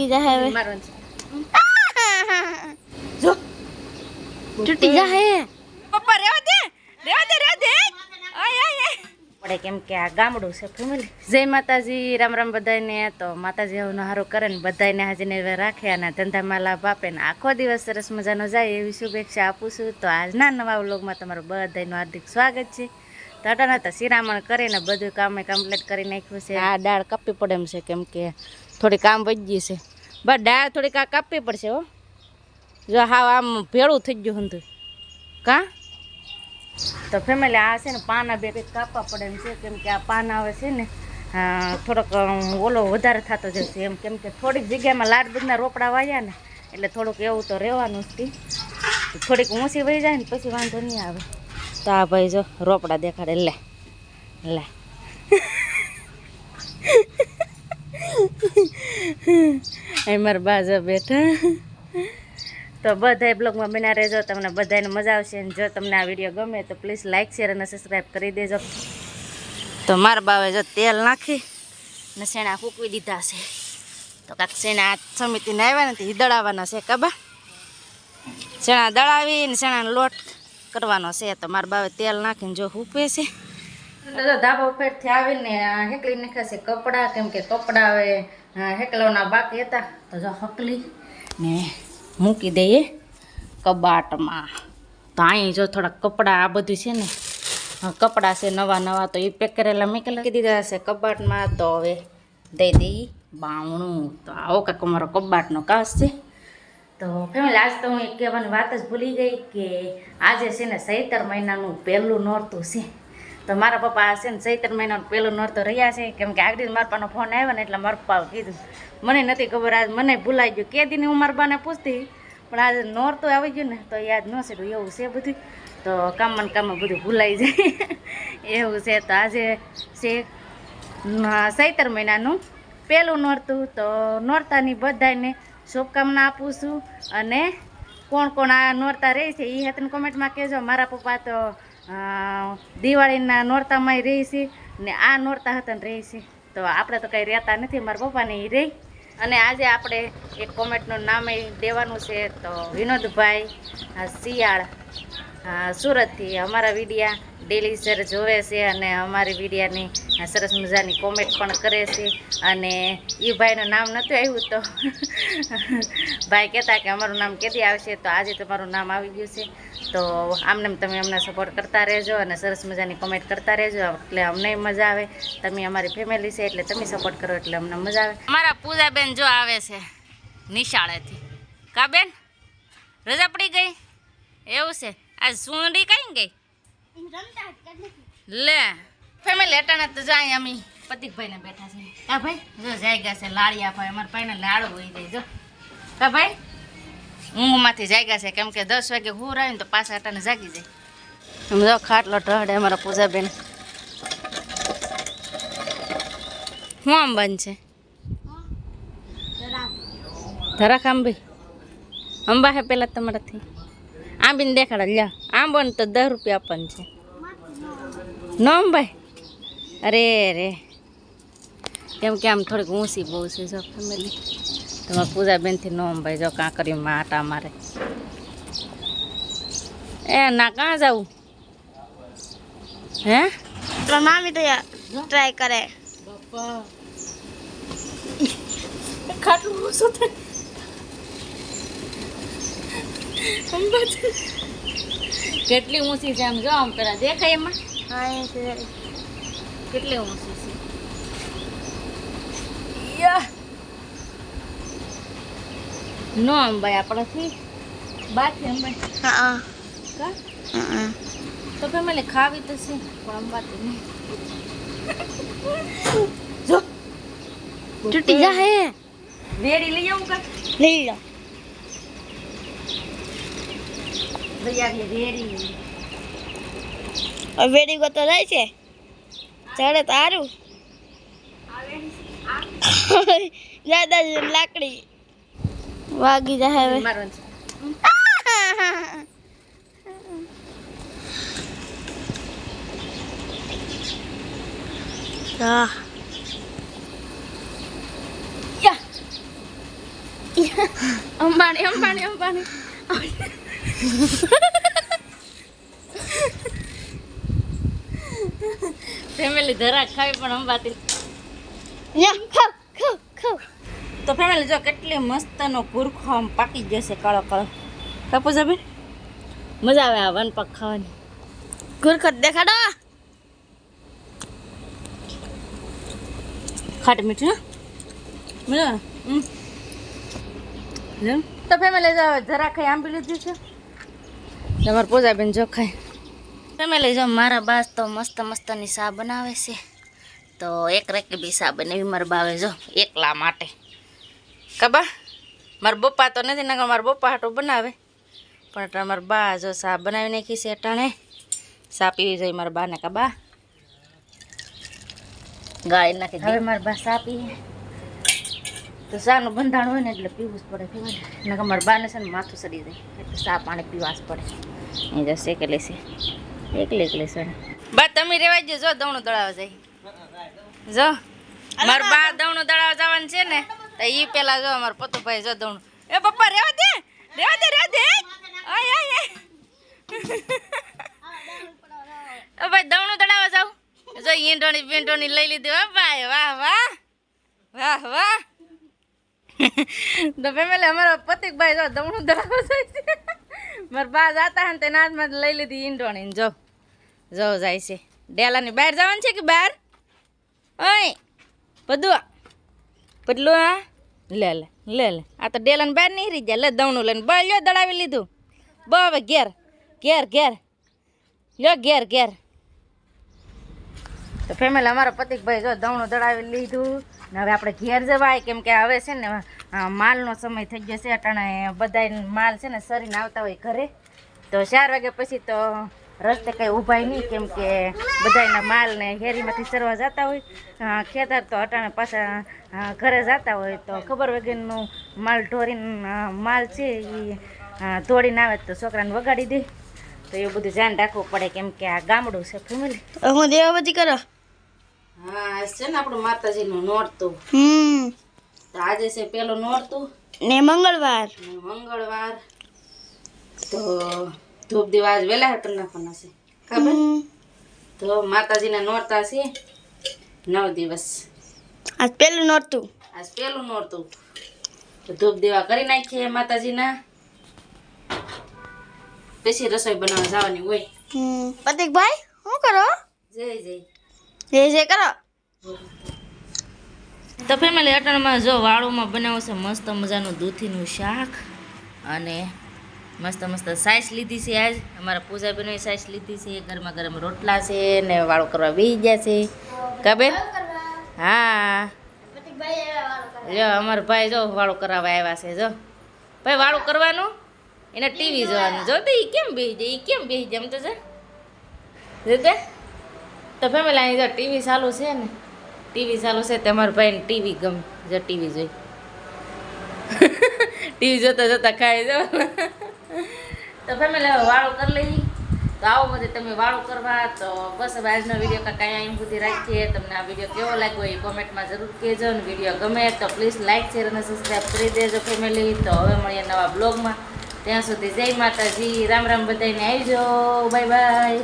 વાગી જાય હવે. જો. તૂટી જાય પપ્પા રેવા દે. રેવા દે રેવા દે. આય આય પડે કેમ કે આ ગામડું છે ફેમિલી જય માતાજી રામ રામ બધાને તો માતાજી હવનો હારો કરે ને બધાને હાજીને રાખે અને ધંધામાં લાભ આપે ને આખો દિવસ સરસ મજાનો જાય એવી શુભેચ્છા આપું છું. તો આજના નવા વ્લોગમાં તમારું બધાનું હાર્દિક સ્વાગત છે. તટાના તો શિરામણ કરીને બધું કામે કમ્પ્લીટ કરી નાખ્યું છે. આ દાળ કપી પડે એમ છે કેમ કે થોડી કામ વધી છે. બસ ડાળ થોડીક આ કાપવી પડશે, હો. જો હાવ આમ ભેળું થઈ ગયું હતું કા? તો ફેમિલી આ છે ને પાના બે કંઈક કાપવા પડે એમ છે, કેમ કે આ પાના આવે છે ને થોડોક ઓલો વધારે થતો જશે એમ, કેમ કે થોડીક જગ્યામાં લાડ બધના રોપડા વાયા ને, એટલે થોડુંક એવું તો રહેવાનું જ થોડીક ઊંચી વહી જાય ને પછી વાંધો નહીં આવે. તો આ ભાઈ જો રોપડા દેખાડે, લે લે. એ મારા બાજા બેઠા. તો બધાય બ્લોગમાં બના રહેજો, તમને બધાને મજા આવશે. અને જો તમને આ વીડિયો ગમે તો પ્લીઝ લાઇક શેર અને સબસ્ક્રાઈબ કરી દેજો. તો મારા બાવે જો તેલ નાખી ને શેણા ફૂકવી દીધા છે. તો કાંક શેણા સમિતિને આવ્યા નથી દળાવવાના છે કબા શેણા દળાવી ને શેણાનો લોટ કરવાનો છે. તો મારા બાવે તેલ નાખીને જો ફૂકવે છે. ધાબા ઉપરથી આવીને હેકલી નાખ્યા છે કપડાં, કેમ કે કપડાં હવે આ હેકલવાના બાકી હતા. તો જો હકલી ને મૂકી દઈએ કબાટમાં. તો અહીં જો થોડા કપડાં આ બધું છે ને કપડાં છે નવા નવા, તો એ પેક કરેલા મૂકેલા મૂકી દીધા છે કબાટમાં, તો હવે દઈ દઈ બાવણું. તો આવો કાંક અમારો કબાટનો કાસ છે. તો ફેમિલી, આજ તો હું એક કહેવાની વાત જ ભૂલી ગઈ કે આજે છે ને સૈતર મહિનાનું પહેલું નોરતું છે. તો મારા પપ્પા છે ને ચૈત્ર મહિનાનું પહેલું નોરતું રહ્યા છે. કેમ કે આગળ મારા પાનો ફોન આવ્યો ને એટલે મારા પપ્પાએ કીધું, મને નથી ખબર આજ, મને ભૂલાઈ ગયું. કે દીને હું મારા બાને પૂછતી, પણ આજે નોરતું આવી ગયું ને, તો યાદ ન છે એવું છે બધું. તો કામમાં કામમાં બધું ભૂલાઈ જાય. એવું છે. તો આજે છે સૈતર મહિનાનું પહેલું નોરતું. તો નોરતાની બધાને શુભકામના આપું છું. અને કોણ કોણ આ નોરતા રહે છે એ હેતન કોમેન્ટમાં કહેજો. મારા પપ્પા તો દિવાળીના નોરતામાંય રહી છે ને આ નોરતા હતા ને રહી છે. તો આપણે તો કંઈ રહેતા નથી, મારા પપ્પાને એ રહી. અને આજે આપણે એક કોમેન્ટનું નામ દેવાનું છે, તો વિનોદભાઈ શિયાળ સુરતથી અમારા વિડીયા ડેલી સર જોવે છે અને અમારી વિડીયાની સરસ મજાની કોમેન્ટ પણ કરે છે. અને એ ભાઈનું નામ નહોતું આવ્યું તો ભાઈ કહેતા કે અમારું નામ કેદી આવશે? તો આજે તમારું નામ આવી ગયું છે. તો આમને તમે અમને સપોર્ટ કરતા રહેજો અને સરસ મજાની કોમેન્ટ કરતા રહેજો. એટલે અમને મજા આવે. તમે અમારી ફેમિલી છે એટલે તમે સપોર્ટ કરો એટલે અમને મજા આવે. અમારા પૂજાબેન જો આવે છે નિશાળેથી. કા બેન? રજા પડી ગઈ? એવું છે. આ સુંડી કઈ ગઈ? લે ફેમિલી અટાણા તો જાય અમે. પતિકભાઈને બેઠા છે. કા ભાઈ? જો જાય ગયા છે લાડિયા ભાઈ, અમારા ભાઈને લાડુ હોઈ જાય. જો. કા ભાઈ? ઊંઘમાંથી જાગ્યા છે. કેમ કે દસ વાગે હું ને તો પાછા હટાને જાગી જાય. એમ જો ખાટલો ઢળે અમારા પૂજાબેન. હું આમ બનશે ધરાખ આંબી અંબા હે પેલા તમારાથી. આંબીને દેખાડે, લ્યા. આંબો ને તો દસ રૂપિયા આપવાનું છે. નો અંબાઈ અરે રે. કેમ કે આમ થોડીક ઊંચી બહુ છે, જો ફેમિલી તમારા પૂજાબેનથી ન ભાઈ જો કાં કાંકરીમાં આટા મારે એ ના કાં જવું? હે? તો મામી તો ટ્રાય કરે. ખાટલું ઓછું થાય. કેટલી ઊંચી છે આમ જો આમ પેલા દેખાય એમાં. હા છે. કેટલી ઊંચી છે? યા. નો અંબાઈ આપણાથી બાથી અંબાઈ હા. કા? હા તો ફેમિલી ખાવી તો છે પણ અંબાતી નહીં. જો. તૂટી જાય વેડી લઈ આવું કા લઈ લો. વેડી ગોતો જાય છે. ચડે તો સારું દાદા લાકડી. વાગી જાય હવે. યા. અંબાણી અંબાણી અંબાણી. ફેમિલી ધરા ખાવી પણ અંબાતી. યા ખાવ ખાવ ખાવ. તો ફેમિલી, જો કેટલી મસ્તનો ગુરખો આમ પાકી જશે કાળો કાળો. કાપુ જાબે મજા આવે આ વન પગ ખાવાની ગુરખત દેખાડો. ખાટ મીઠું? મજા આવે. તો ફેમિલી, જો જરા ખાઈ આંબી લીધી છે. તમારે પૂજાબેન જો ખાય. ફેમિલી, જો મારા બાસ તો મસ્ત મસ્તની સા બનાવે છે. તો એક રેકી બી સા બનાવી, મારા બાવે જો એકલા માટે. કબા મારા બપ્પા તો નથી નકર મારા બપ્પા હાટો બનાવે. પણ અટાણે મારા બા જો સા બનાવી નાખી છે અટાણે. સા પીવી જોઈએ મારા બાને કબા ગાય નાખી હવે મારા બા સા પીએ તો સાનું બંધાણ હોય ને એટલે પીવું જ પડે પીવાનું નકર મારા બાને છે ને માથું સડી જાય એટલે સા પાણી પીવા જ પડે. એ જશે શેકલી છે. એકલી એકલી છે. બા તમે રેવા જો દળાવા દળાવ જાય જો મારા બા દોણું દળાવ જવાનું છે ને. તો એ પેલા જો મારા પતુભાઈ જો દવણું એ પપ્પા રેવા દે રેવા દે રેવા દે. આય આય આય. ઓ ભાઈ દમણું દળાવવા જાવ જો ઈંડોણી પીંડોણી લઈ લીધી હો ભાઈ. વાહ વાહ. વાહ વાહ. તો ફેમિલી અમારો પતિકભાઈ જો દમણું દળાવવા જાય છે. મારા બા જતા હે ને તેના હાથમાં લઈ લીધી ઈંડોણી ને જો જો જાય છે. ડેલાની બહાર જવાનું છે કે બહાર? ઓય બધું પદલું આ? લે લે લે લે. આ તો ડેલન બહાર રહી જાય લે દવનું લઈને બળ્યો દળાવી લીધું. બ હવે ઘેર ઘેર ઘેર. લ્યો ઘેર ઘેર. તો ફેમિલી અમારા પતિકભાઈ જો દવણું દળાવી લીધું. હવે આપણે ઘેર જવાય. કેમ કે હવે છે ને માલનો સમય થઈ ગયો છે. અટાણે બધા માલ છે ને, સરીને આવતા હોય ઘરે. તો ચાર વાગ્યા પછી તો રસ્તે કંઈ ઊભાય નહીં કેમ કે બધાના માલ ને હેરીમાંથી સરવા જતા હોય. ખેતર તો અટાણે પાછા ઘરે જતા હોય તો ખબર વગરનું માલ ઢોરીને માલ છે એ તોડીને આવે તો છોકરાને વગાડી દે. તો એ બધું ધ્યાન રાખવું પડે કેમ કે આ ગામડું છે ફેમિલી હું દેવાબતી કરો? હા છે ને આપણું માતાજીનું નોરતું. હમ. તો આજે છે પેલું નોરતું. ને મંગળવાર. ને મંગળવાર. તો ધૂપ દીવા આજ વહેલા હેઠળ નાખવાના છે? ખબર. તો માતાજીના નોરતા છે નવ દિવસ. આજ પેલું નોરતું? આજ પેલું નોરતું. તો ધૂપ દીવા કરી નાખીએ માતાજીના. પછી રસોઈ બનાવવા જવાની હોય. પ્રતિકભાઈ શું કરો? જય જય. જય જય કરો. તો ફેમિલી અટણમાં જો વાળુમાં બનાવ્યું છે મસ્ત મજાનું દૂધીનું શાક અને મસ્ત મસ્ત સાઈસ લીધી છે આજ. અમારા પૂજાબેનોએ સાઈસ લીધી છે. ગરમા ગરમ રોટલા છે ને વાળું કરવા બેસી ગયા છે. કાબેન હા. જો અમારા ભાઈ જો વાળું કરાવવા આવ્યા છે જો. ભાઈ વાળું કરવાનું? એને ટીવી જોવાનું. જો તો એ કેમ બેસી જાય? એ કેમ બેસી જાય? એમ તો છે. તો ફેમિલી અહીં જો ટીવી ચાલુ છે ને. ટીવી ચાલુ છે તમારા ભાઈને ટીવી ગમે. જો ટીવી જોઈ. ટીવી જોતા જોતા ખાઈ જો તો ફેમિલી હવે વાળો કરી લઈએ. તો આવો બધે તમે વાળું કરવા, તો બસ હવે આજનો વીડિયો કાંઈ અહીં સુધી રાખીએ. તમને આ વીડિયો કેવો લાગ્યો એ કોમેન્ટમાં જરૂર કહેજો. અને વીડિયો ગમે તો પ્લીઝ લાઇક શેર અને સબસ્ક્રાઈબ કરી દેજો ફેમિલી તો હવે મળીએ નવા બ્લોગમાં ત્યાં સુધી જય માતાજી. રામ રામ બધાને આવજો. Bye bye